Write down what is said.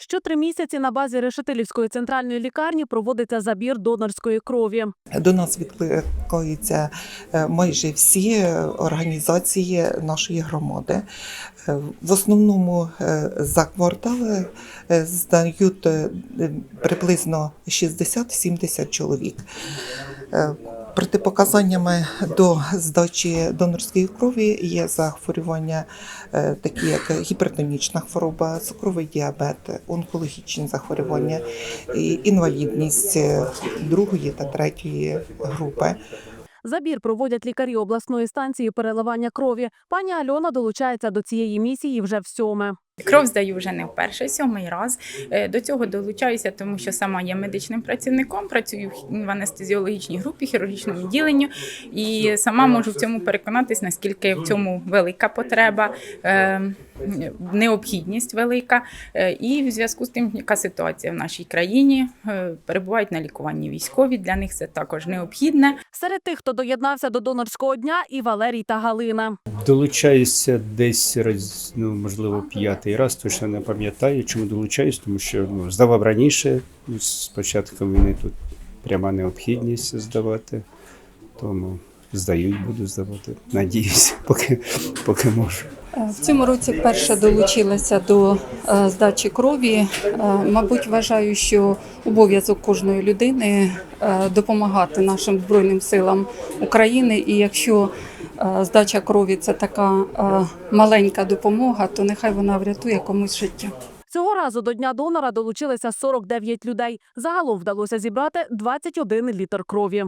Що три місяці на базі Решетилівської центральної лікарні проводиться забір донорської крові. До нас відкликаються е, майже всі е, організації нашої громади. Е, В основному за квартали здають приблизно 60-70 чоловік. Протипоказаннями до здачі донорської крові є захворювання, е, такі як гіпертонічна хвороба, цукровий діабет, онкологічні захворювання, інвалідність е, другої та третьої групи. Забір проводять лікарі обласної станції переливання крові. Пані Альона долучається до цієї місії вже всьоме. Кров здаю вже не вперше, сьомий раз. Е, До цього долучаюся, тому що сама є медичним працівником, працюю в анестезіологічній групі, хірургічному відділенні, і сама можу в цьому переконатись, наскільки в цьому велика потреба, е, необхідність велика. Е, І в зв'язку з тим, яка ситуація в нашій країні, перебувають на лікуванні військові. Для них це також необхідне. Серед тих, хто доєднався до донорського дня, і Валерій та Галина. Долучаюся десь раз, ну можливо, п'ятий раз, точно не пам'ятаю, чому долучаюсь, тому що ну, здавав раніше. ну, З початком війни тут пряма необхідність здавати. Тому здаю буду здавати. Надіюсь, поки, поки можу. Е, В цьому році вперше долучилася до е, здачі крові. Е, Мабуть, вважаю, що обов'язок кожної людини допомагати нашим збройним силам України. І якщо здача крові це така е, маленька допомога, то нехай вона врятує комусь життя. Цього разу до дня донора долучилися 49 людей. Загалом вдалося зібрати 21 літр крові.